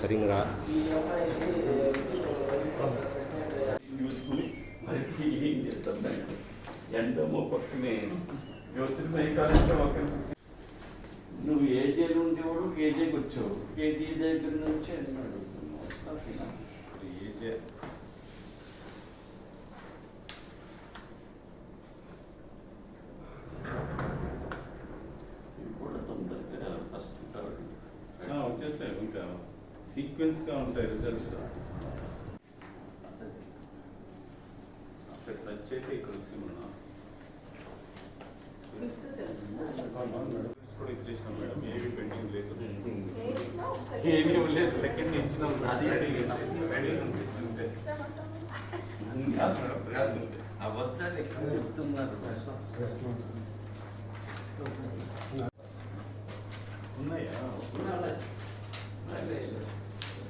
సరిగ్గా రా. చూసుకుని మరి ఏం చేస్తాం దానికి ఎండమో పక్కనే జ్యోతిర్మయ కాలంటే ఒక నువ్వు ఏజీలో ఉండేవాడు కేజీకి వచ్చావు కేజీ దగ్గర నుంచి అన్నాడు. సీక్వెన్స్గా ఉంటాయి రిజల్ట్స్. అక్కడ టచ్ చేసి ఇక్కడ కూడా ఇచ్చేసినాం మేడం. ఏవి పెండింగ్ లేదు ఏమీ లేదు. సెకండ్ ఇచ్చినాం. అది అబద్ధాలు ఎక్కువ చెప్తున్నారు? ఉన్నాయా?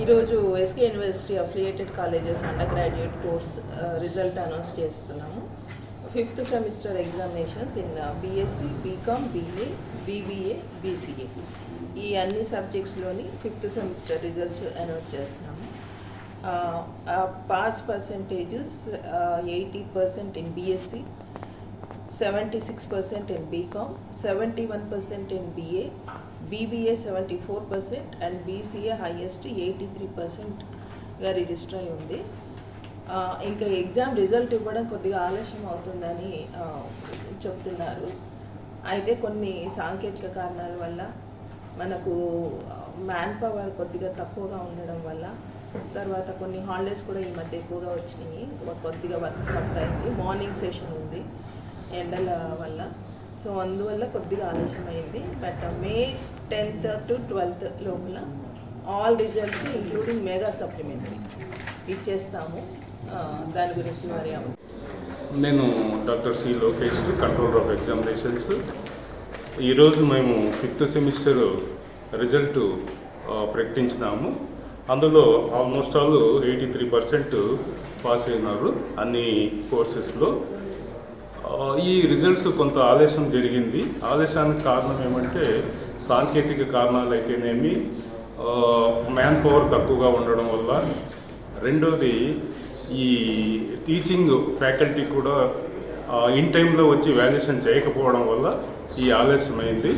ఈరోజు SK university affiliated colleges under graduate course result announce చేస్తున్నాము. Fifth semester examinations in BSc BCom BA BBA BCA ఈ అన్ని సబ్జెక్ట్స్లోని ఫిఫ్త్ సెమిస్టర్ రిజల్ట్స్ అనౌన్స్ చేస్తున్నాము. Pass percentages eighty percent in BSc seventy six percent in BCom seventy one percent in BA BBA seventy four percent and BCA highest eighty three పర్సెంట్గా register అయి ఉంది. ఇంకా exam result ఇవ్వడం కొద్దిగా ఆలస్యం అవుతుందని చెప్తున్నారు. అయితే కొన్ని సాంకేతిక కారణాల వల్ల మనకు మ్యాన్ పవర్ కొద్దిగా తక్కువగా ఉండడం వల్ల తర్వాత కొన్ని హాలిడేస్ కూడా ఈ మధ్య ఎక్కువగా వచ్చినాయి. కొద్దిగా వర్క్ సఫర్ అయింది. మార్నింగ్ సెషన్ ఉంది. ఎండల వల్ల. సో అందువల్ల కొద్దిగా ఆలస్యం అయింది but May tenth to twelfth లోపల all results including mega supplementary ఇచ్చేస్తాము. దాని గురించి మరి నేను doctor C Lokesh controller of examinations. ఈరోజు మేము ఫిఫ్త్ సెమిస్టర్ రిజల్ట్ ప్రకటించినాము. అందులో almost all eighty three percent pass అయినారు అన్ని కోర్సెస్లో. ఈ రిజల్ట్స్ కొంత ఆలస్యం జరిగింది. ఆలస్యానికి కారణం ఏమంటే సాంకేతిక కారణాలు అయితేనేమి మ్యాన్ పవర్ తక్కువగా ఉండడం వల్ల. రెండోది ఈ టీచింగ్ ఫ్యాకల్టీ కూడా ఇన్ టైంలో వచ్చి వాల్యుయేషన్ చేయకపోవడం వల్ల ఈ ఆలస్యమైంది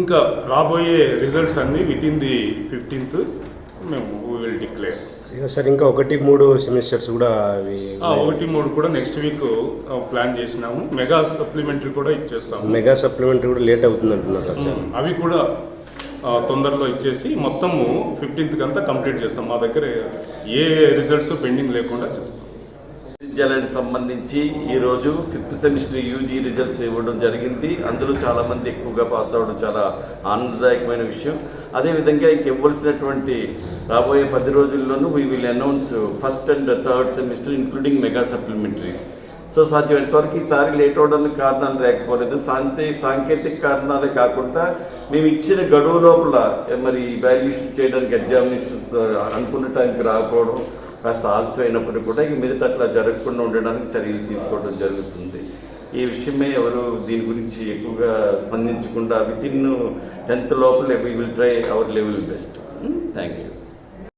ఇంకా రాబోయే రిజల్ట్స్ అన్నీ విత్ ఇన్ ది ఫిఫ్టీన్త్ మేము విల్ డిక్లేర్ ఇక సార్ ఇంకా ఒకటి మూడు సెమిస్టర్స్ కూడా అవి ఒకటి మూడు కూడా నెక్స్ట్ వీక్ ప్లాన్ చేసినాము. మెగా సప్లిమెంటరీ కూడా ఇచ్చేస్తాము. మెగా సప్లిమెంటరీ కూడా లేట్ అవుతుంది అంటున్నారు. అవి కూడా తొందరలో ఇచ్చేసి మొత్తము ఫిఫ్టీన్త్కి అంతా కంప్లీట్ చేస్తాం. మా దగ్గర ఏ రిజల్ట్స్ పెండింగ్ లేకుండా చేస్తాం. విద్యాలయానికి సంబంధించి ఈరోజు ఫిఫ్త్ సెమిస్టర్ యూజీ రిజల్ట్స్ ఇవ్వడం జరిగింది. అందులో చాలామంది ఎక్కువగా పాస్ అవ్వడం చాలా ఆనందదాయకమైన విషయం. అదేవిధంగా ఇంక ఇవ్వాల్సినటువంటి రాబోయే పది రోజుల్లోనూ we will announce first and third semester including mega supplementary so సాధ్యమైనంత వరకు ఈసారి లేట్ అవడానికి కారణాలు లేకపోలేదు. సాంతే సాంకేతిక కారణాలే కాకుండా మేము ఇచ్చిన గడువు లోపల మరి వాల్యూషన్ చేయడానికి ఎగ్జామినేషన్స్ అనుకున్న టైంకి రాకపోవడం కాస్త ఆలస్యమైనప్పటికీ అయినప్పటికీ కూడా ఇక మీదట అట్లా జరగకుండా ఉండడానికి చర్యలు తీసుకోవడం జరుగుతుంది. ఈ విషయమే ఎవరు దీని గురించి ఎక్కువగా స్పందించకుండా వితిన్ టెన్త్ లోపల we will try our level best. Thank you